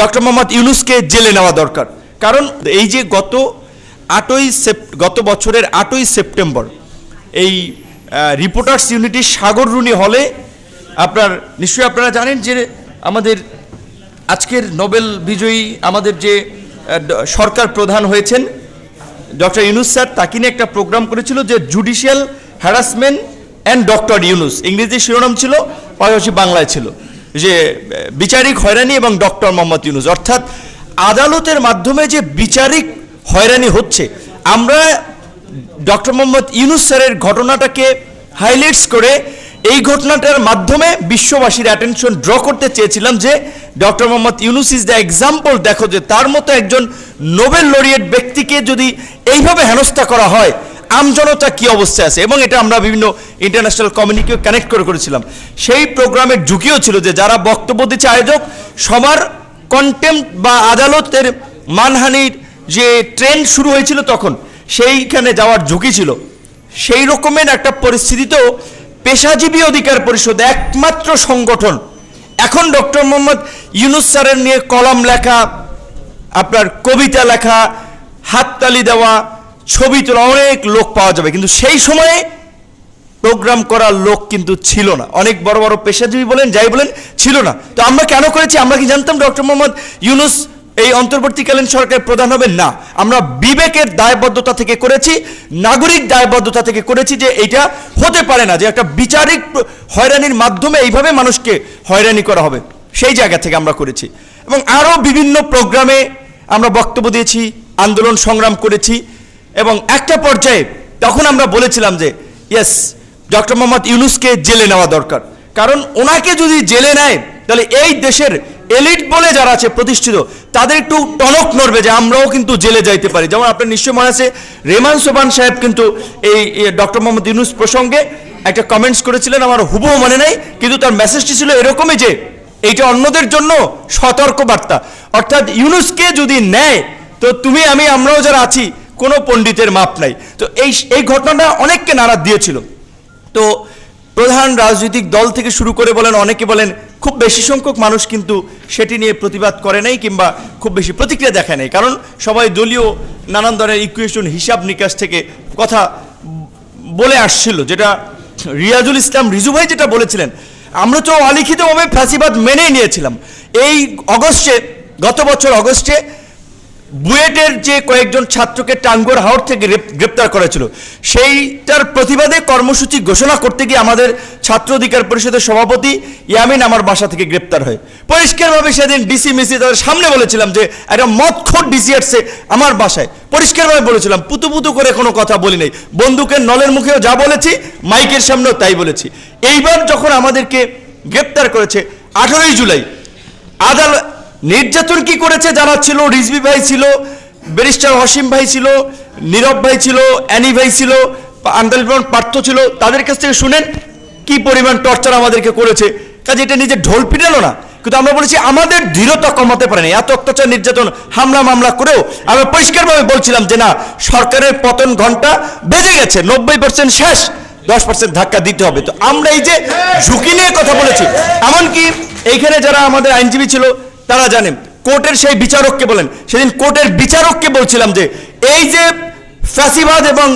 Doctor Mohammad ইউনুসকে জেলে নেওয়া দরকার। কারণ এই যে গত আটই সেপ গত বছরের আটই সেপ্টেম্বর, এই রিপোর্টার্স ইউনিটির সাগর রুনি হলে আপনার, নিশ্চয়ই আপনারা জানেন যে আমাদের আজকের নোবেল বিজয়ী আমাদের যে সরকার প্রধান হয়েছেন ডক্টর ইউনুস স্যার, তাকে নিয়ে একটা প্রোগ্রাম করেছিল যে judicial harassment and doctor Yunus, ইংরেজি শিরোনাম ছিল পাশাপাশি বাংলায় ছিল। যে বিচারিক হয়রানি এবং ডক্টর মোহাম্মদ ইউনুস, অর্থাৎ আদালতের মাধ্যমে যে বিচারিক হয়রানি হচ্ছে, আমরা ডক্টর মোহাম্মদ ইউনুস স্যারের ঘটনাটাকে হাইলাইটস করে এই ঘটনাটার মাধ্যমে বিশ্ববাসীর অ্যাটেনশন ড্র করতে চেয়েছিলাম যে, doctor Mohammad Yunus is the example দেখো যে তার মতো একজন নোবেল লরিয়েট ব্যক্তিকে যদি এইভাবে হেনস্থা করা হয় আমজনতা কি অবস্থায় আছে? এবং এটা আমরা বিভিন্ন ইন্টারন্যাশনাল কমিউনিটিও কানেক্ট করে করেছিলাম। সেই প্রোগ্রামের ঝুঁকিও ছিল যে যারা বক্তব্য দিচ্ছে আয়োজক, সবার কন্টেম্প বা আদালতের মানহানির যে ট্রেন্ড শুরু হয়েছিল তখন, সেইখানে যাওয়ার ঝুঁকি ছিল। সেই রকমের একটা পরিস্থিতিতেও পেশাজীবী অধিকার পরিষদ একমাত্র সংগঠন। এখন ডক্টর মোহাম্মদ ইউনুস স্যারের নিয়ে কলম লেখা, আপনার কবিতা লেখা, হাততালি দেওয়া ছবি তোলা অনেক লোক পাওয়া যাবে, কিন্তু সেই সময়ে প্রোগ্রাম করার লোক কিন্তু ছিল না। অনেক বড় বড় পেশাজীবী বলেন, যাই বলেন, ছিল না। তো আমরা কেন করেছি? আমরা কি জানতাম ডক্টর মোহাম্মদ ইউনুস এই অন্তর্বর্তীকালীন সরকারের প্রধান হবে না। আমরা বিবেকের দায়বদ্ধতা থেকে করেছি, নাগরিক দায়বদ্ধতা থেকে করেছি যে এটা হতে পারে না, যে একটা বিচারিক হয়রানির মাধ্যমে এইভাবে মানুষকে হয়রানি করা হবে। সেই জায়গা থেকে আমরা করেছি। এবং আরও বিভিন্ন প্রোগ্রামে আমরা বক্তব্য দিয়েছি, আন্দোলন সংগ্রাম করেছি এবং একটা পর্যায়ে তখন আমরা বলেছিলাম যে ইয়েস ডক্টর মোহাম্মদ ইউনুসকে জেলে নেওয়া দরকার। কারণ ওনাকে যদি জেলে নেয়, তাহলে এই দেশের এলিট বলে যারা আছে প্রতিষ্ঠিত, তাদের একটু টনক নড়বে যে আমরাও কিন্তু জেলে যাইতে পারি। যেমন আপনার নিশ্চয় মনে আছে, রেমান সোবান সাহেব কিন্তু এই ডক্টর মোহাম্মদ ইউনুস প্রসঙ্গে একটা কমেন্টস করেছিলেন, আমার হুবহু মনে নেই, কিন্তু তার মেসেজটি ছিল এরকমই যে, এইটা অন্যদের জন্য সতর্ক বার্তা অর্থাৎ ইউনুসকে যদি নেয়, তো তুমি, আমি, আমরাও যারা আছি কোনো পণ্ডিতের মাপ নাই। তো এই এই ঘটনাটা অনেককে নাড়া দিয়েছিল। তো প্রধান রাজনৈতিক দল থেকে শুরু করে বলেন, অনেকে বলেন খুব বেশি সংখ্যক মানুষ কিন্তু সেটি নিয়ে প্রতিবাদ করে নাই কিংবা খুব বেশি প্রতিক্রিয়া দেখায় নাই। কারণ সবাই দলীয় নানান ধরনের ইকুয়েশন হিসাব নিকাশ থেকে কথা বলে আসছিল, যেটা রিয়াজুল ইসলাম রিজু ভাই যেটা বলেছিলেন, আমরা তো অলিখিতভাবে ফ্যাসিবাদ মেনেই নিয়েছিলাম। এই অগস্টে, গত বছর অগস্টে বুয়েটের যে কয়েকজন ছাত্রকে টাঙ্গর হাওড় থেকে গ্রেপ্তার করেছিল, সেইটার প্রতিবাদে কর্মসূচি ঘোষণা করতে গিয়ে আমাদের ছাত্র অধিকার পরিষদের সভাপতি ইয়ামিন আমার বাসা থেকে গ্রেপ্তার হয়। পরিষ্কারভাবে সেদিন ডিসি মিসি তাদের সামনে বলেছিলাম যে, একটা মদখোর ডিসি আসছে আমার বাসায়। পরিষ্কারভাবে বলেছিলাম পুতু পুতু করে কোনো কথা বলি নাই। বন্দুকের নলের মুখেও যা বলেছি, মাইকের সামনেও তাই বলেছি। এইবার যখন আমাদেরকে গ্রেপ্তার করেছে, আঠারোই জুলাই আদালত নির্যাতন কি করেছে? যারা ছিল, রিজভি ভাই ছিল, ব্যারিস্টার হসিম ভাই ছিল, নীরব ভাই ছিল, অ্যানি ভাই ছিল আন্দোলন পার্থ ছিল, তাদের কাছ থেকে শুনেন কি পরিমাণ টর্চার আমাদেরকে করেছে। কাজে এটা নিজে ঢোল পিটালো না, কিন্তু আমরা বলেছি আমাদের দৃঢ়তা কমাতে পারেনি। এত অত্যাচার, নির্যাতন, হামলা, মামলা করেও আমরা পরিষ্কারভাবে বলছিলাম যে না, সরকারের পতন ঘণ্টা বেজে গেছে, নব্বই পার্সেন্ট শেষ, দশ পার্সেন্ট ধাক্কা দিতে হবে। তো আমরা এই যে ঝুঁকি নিয়ে কথা বলেছি, এমনকি এইখানে যারা আমাদের আইনজীবী ছিল তারা জানেন কোর্টের সেই বিচারককে বলেন। সেদিন কোর্টের বিচারককে বলছিলাম যে, এই যে ফ্যাসিবাদ এবং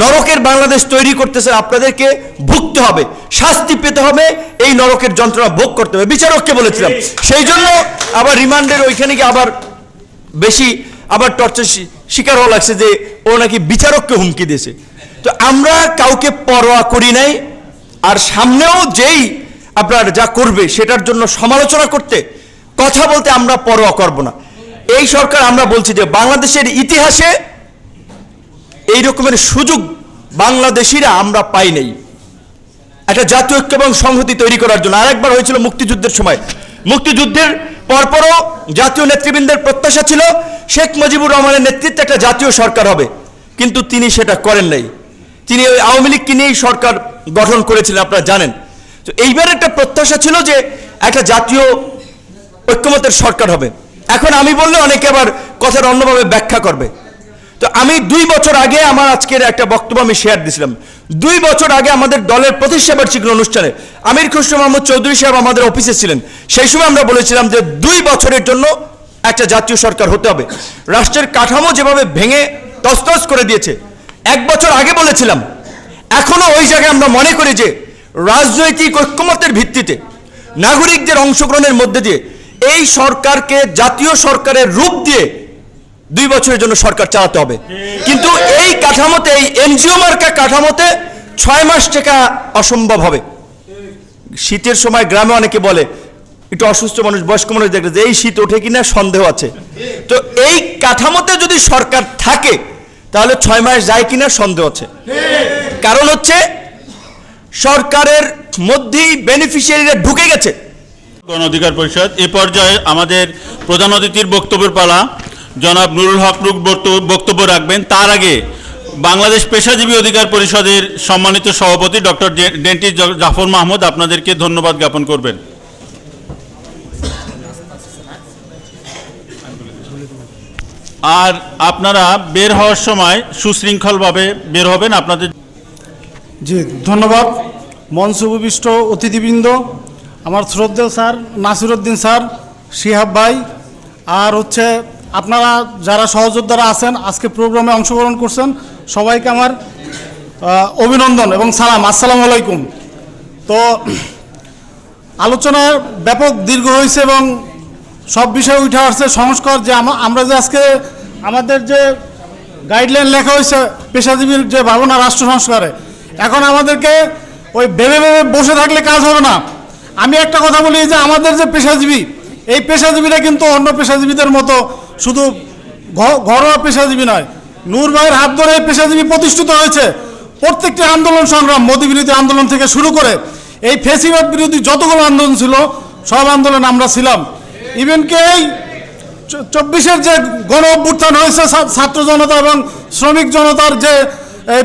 নরকের বাংলাদেশ তৈরি করতেছে, আপনাদেরকে ভুগতে হবে, শাস্তি পেতে হবে, এই নরকের যন্ত্রণা ভোগ করতে হবে। বিচারককে বলেছিলাম। সেই জন্য আবার রিমান্ডের ওইখানে গিয়ে আবার বেশি আবার টর্চার শিকার হওয়া লাগছে যে, ও নাকি বিচারককে হুমকি দিয়েছে। তো আমরা কাউকে পরোয়া করি নাই, আর সামনেও যেই আপনার যা করবে, সেটার জন্য সমালোচনা করতে কথা বলতে আমরা পরোয়া করব না। এই সরকার আমরা বলছি যে বাংলাদেশের ইতিহাসে এই রকমের সুযোগ বাংলাদেশিরা আমরা পাই নাই। একটা জাতীয় ঐক্য এবং সংহতি তৈরি করার জন্য। আরেকবার হয়েছিল মুক্তিযুদ্ধের সময়। মুক্তিযুদ্ধের পরপরও জাতীয় নেতৃবৃন্দের প্রত্যাশা ছিল, শেখ মুজিবুর রহমানের নেতৃত্বে একটা জাতীয় সরকার হবে। কিন্তু তিনি সেটা করেন নাই। তিনি ওই আওয়ামী লীগকে নিয়েই সরকার গঠন করেছিলেন, আপনারা জানেন। তো এইবার একটা প্রত্যাশা ছিল যে একটা জাতীয় ঐক্যমতের সরকার হবে। এখন আমি বললে অনেকে আবার কথার অন্যভাবে ব্যাখ্যা করবে। তো আমি দুই বছর আগে আমার আজকের একটা বক্তব্য আমি শেয়ার দিয়েছিলাম দুই বছর আগে আমাদের দলের প্রতিষ্ঠা বার্ষিকী অনুষ্ঠানে আমির খুসরো মোহাম্মদ চৌধুরী সাহেব আমাদের অফিসে ছিলেন। সেই সময় আমরা বলেছিলাম যে দুই বছরের জন্য একটা জাতীয় সরকার হতে হবে। রাষ্ট্রের কাঠামো যেভাবে ভেঙে তছনছ করে দিয়েছে, এক বছর আগে বলেছিলাম। এখনও ওই জায়গায় আমরা মনে করি যে রাজনৈতিক ঐক্যমতের ভিত্তিতে নাগরিকদের অংশগ্রহণের মধ্যে দিয়ে এই সরকারকে জাতীয় সরকারের রূপ দিয়ে দুই বছরের জন্য সরকার চালাতে হবে। কিন্তু এই কাঠামোতে, এই এনজিও মার্কা কাঠামোতে ছয় মাস টেকা অসম্ভব হবে। শীতের সময় গ্রামে অনেকে বলে, একটু অসুস্থ মানুষ, বয়স্ক মানুষ দেখলে যে এই শীত ওঠে কিনা সন্দেহ আছে। তো এই কাঠামোতে যদি সরকার থাকে, তাহলে ছয় মাস যায় কিনা সন্দেহ আছে। কারণ হচ্ছে, সরকারের মধ্যেই বেনিফিশিয়ারিরা ঢুকে গেছে। গণ অধিকার পরিষদ, এ পর্যায়ে আমাদের প্রধান অতিথির বক্তব্যের পালা। জনাব নুরুল হক রুক বক্তব্য- রাখবেন। তার আগে বাংলাদেশ পেশাজীবী অধিকার পরিষদের সম্মানিত সভাপতি ডক্টর ডেন্টিস্ট জাফর মাহমুদ আপনাদেরকে ধন্যবাদ জ্ঞাপন করবেন। আর আপনারা বের হওয়ার সময় সুশৃঙ্খলভাবে বের হবেন, আপনাদের জি, ধন্যবাদ। মঞ্চ উপবিষ্ট অতিথিবৃন্দ আমার শ্রদ্ধেয় স্যার, নাসিরুদ্দিন স্যার, শিহাব ভাই, আর হচ্ছে আপনারা যারা সহযোদ্ধারা আছেন, আজকে প্রোগ্রামে অংশগ্রহণ করছেন, সবাইকে আমার অভিনন্দন এবং সালাম। আসসালামু আলাইকুম। তো আলোচনা ব্যাপক দীর্ঘ হয়েছে এবং সব বিষয়ে উঠে আসছে সংস্কার যে আমরা যে আজকে আমাদের যে গাইডলাইন লেখা হয়েছে পেশাজীবীর যে ভাবনা রাষ্ট্র সংস্কারে, এখন আমাদেরকে ওই ভেবে ভেবে বসে থাকলে কাজ হবে না। আমি একটা কথা বলি যে আমাদের যে পেশাজীবী, এই পেশাজীবীরা কিন্তু অন্য পেশাজীবীদের মতো শুধু ঘরোয়া পেশাজীবী নয়, নূর ভাইয়ের হাত ধরে এই পেশাজীবী প্রতিষ্ঠিত হয়েছে। প্রত্যেকটি আন্দোলন সংগ্রাম, মোদী বিরোধী আন্দোলন থেকে শুরু করে এই ফেসিবাদ বিরোধী যতগুলো আন্দোলন ছিল, সব আন্দোলন আমরা ছিলাম। ইভেন কি এই চব্বিশের যে গণ অভ্যুত্থান হয়েছে ছাত্র জনতা এবং শ্রমিক জনতার যে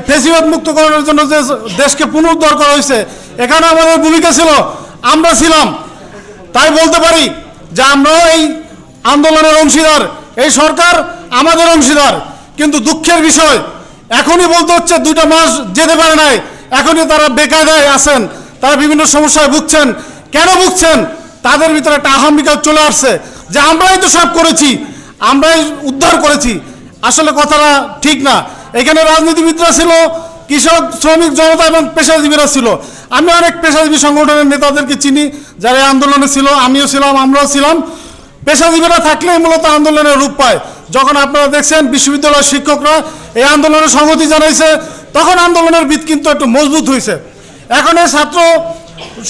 ফেসিবাদ মুক্তকরণের জন্য যে দেশকে পুনরুদ্ধার করা হয়েছে, এখানে আমাদের ভূমিকা ছিল আমরা ছিলাম। তাই বলতে পারি যে আমরাও এই আন্দোলনের অংশীদার, এই সরকার আমাদের অংশীদার। কিন্তু দুঃখের বিষয়, এখনই বলতে হচ্ছে দুইটা মাস যেতে পারে নাই। এখনই তারা বেকায়দায় আছেন, তারা বিভিন্ন সমস্যায় ভুগছেন। কেন ভুগছেন? তাদের ভিতরে একটা আহাম্বিকা চলে আসছে যে আমরাই তো সব করেছি, আমরাই উদ্ধার করেছি। আসলে কথাটা ঠিক না। এখানে রাজনীতিবিদরা ছিল, কৃষক, শ্রমিক, জনতা এবং পেশাজীবীরা ছিল। আমি অনেক পেশাজীবী সংগঠনের নেতাদেরকে চিনি, যারা এই আন্দোলনে ছিল, আমিও ছিলাম, আমরাও ছিলাম। পেশাজীবীরা থাকলেই মূলত আন্দোলনের রূপ পায়। যখন আপনারা দেখছেন, বিশ্ববিদ্যালয়ের শিক্ষকরা এই আন্দোলনের সংহতি জানাইছে, তখন আন্দোলনের ভিত কিন্তু একটু মজবুত হয়েছে এখন এই ছাত্র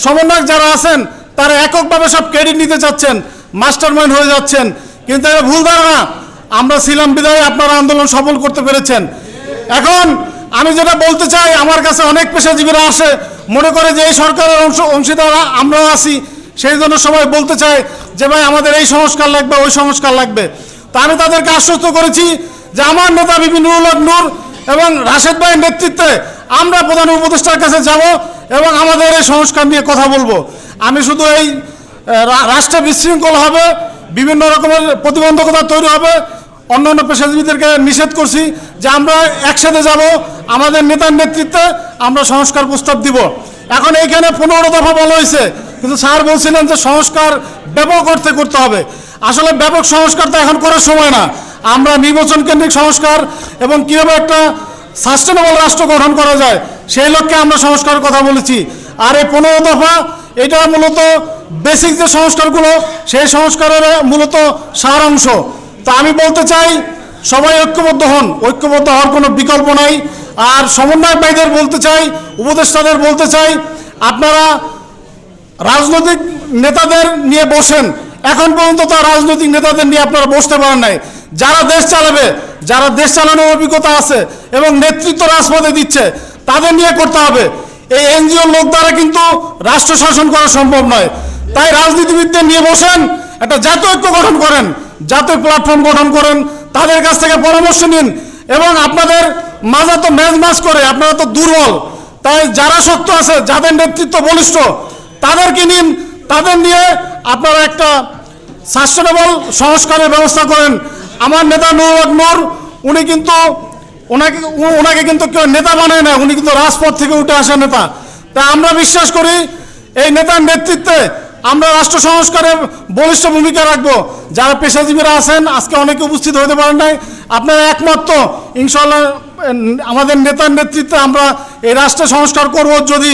সমন্বয়ক যারা আছেন, তারা এককভাবে সব ক্রেডিট নিতে চাচ্ছেন মাস্টার মাইন্ড হয়ে যাচ্ছেন। কিন্তু এটা ভুল ধারণা। আমরা ছিলাম বিদায়, আপনারা আন্দোলন সফল করতে পেরেছেন। এখন আমি যেটা বলতে চাই, আমার কাছে অনেক পেশাজীবীরা আসে মনে করে যে এই সরকারের অংশ অংশীদার আমরাও আছি, সেই জন্য সবাই বলতে চায় যে ভাই আমাদের এই সংস্কার লাগবে, ওই সংস্কার লাগবে। তা আমি তাদেরকে আশ্বস্ত করেছি যে আমার নেতা হক নূর এবং রাশেদ ভাইয়ের নেতৃত্বে আমরা প্রধান উপদেষ্টার কাছে যাব এবং আমাদের এই সংস্কার নিয়ে কথা বলব। আমি শুধু এই রাষ্ট্রে বিশৃঙ্খল হবে, বিভিন্ন রকমের প্রতিবন্ধকতা তৈরি হবে, অন্যান্য পেশাজীবীদেরকে নিষেধ করছি যে আমরা একসাথে যাব আমাদের নেতার নেতৃত্বে আমরা সংস্কার প্রস্তাব দিব। এখন এইখানে পনেরো দফা বলা হয়েছে, কিন্তু স্যার বলছিলেন যে সংস্কার ব্যাপক অর্থে করতে হবে। আসলে ব্যাপক সংস্কার তো এখন করার সময় না। আমরা নির্বাচন কেন্দ্রিক সংস্কার এবং কীভাবে একটা সাস্টেনেবল রাষ্ট্র গঠন করা যায়, সেই লক্ষ্যে আমরা সংস্কারের কথা বলেছি। আর এই পনেরো দফা, এটা মূলত বেসিক যে সংস্কারগুলো, সেই সংস্কারের মূলত সার অংশ। তা আমি বলতে চাই, সবাই ঐক্যবদ্ধ হন। ঐক্যবদ্ধ হওয়ার কোনো বিকল্প নাই। আর সমন্বয় ভাইদের বলতে চাই, উপদেষ্টাদের বলতে চাই, আপনারা রাজনৈতিক নেতাদের নিয়ে বসেন। এখন পর্যন্ত তো রাজনৈতিক নেতাদের নিয়ে আপনারা বসতে পারেন নাই। যারা দেশ চালাবে, যারা দেশ চালানোর অভিজ্ঞতা আছে এবং নেতৃত্ব রাজপথে দিচ্ছে, তাদের নিয়ে করতে হবে। এই এনজিও লোক দ্বারা কিন্তু রাষ্ট্র শাসন করা সম্ভব নয়। তাই রাজনীতিবিদদের নিয়ে বসেন, একটা জাতীয় ঐক্য গঠন করেন, জাতীয় প্ল্যাটফর্ম গঠন করেন, তাদের কাছ থেকে পরামর্শ নিন এবং আপনাদের মাজা তো ম্যাচ ম্যাচ করে, আপনারা তো দুর্বল। তাই যারা শক্ত আছে, যাদের নেতৃত্ব বলিষ্ঠ, তাদেরকে নিন, তাদের নিয়ে আপনারা একটা সাস্টেনেবল সংস্কারের ব্যবস্থা করেন। আমার নেতা নুরুল নূর, উনি কিন্তু ওনাকে ওনাকে কিন্তু কেউ নেতা বানায় না, উনি কিন্তু রাজপথ থেকে উঠে আসা নেতা। তা আমরা বিশ্বাস করি, এই নেতার নেতৃত্বে আমরা রাষ্ট্র সংস্কারে বলিষ্ঠ ভূমিকা রাখব। যারা পেশাজীবীরা আছেন, আজকে অনেকে উপস্থিত হতে পারেন নাই। আপনারা একমাত্র ইনশাল্লাহ আমাদের নেতার নেতৃত্বে আমরা এই রাষ্ট্র সংস্কার করব। যদি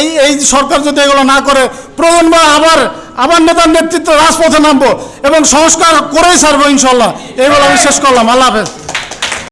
এই এই সরকার যদি এগুলো না করে প্রয়োজনবার আবার আবার নেতার নেতৃত্বে রাজপথে নামবো এবং সংস্কার করেই ছাড়বো ইনশাল্লাহ এইগুলো আমি শেষ করলাম। আল্লাহ হাফেজ।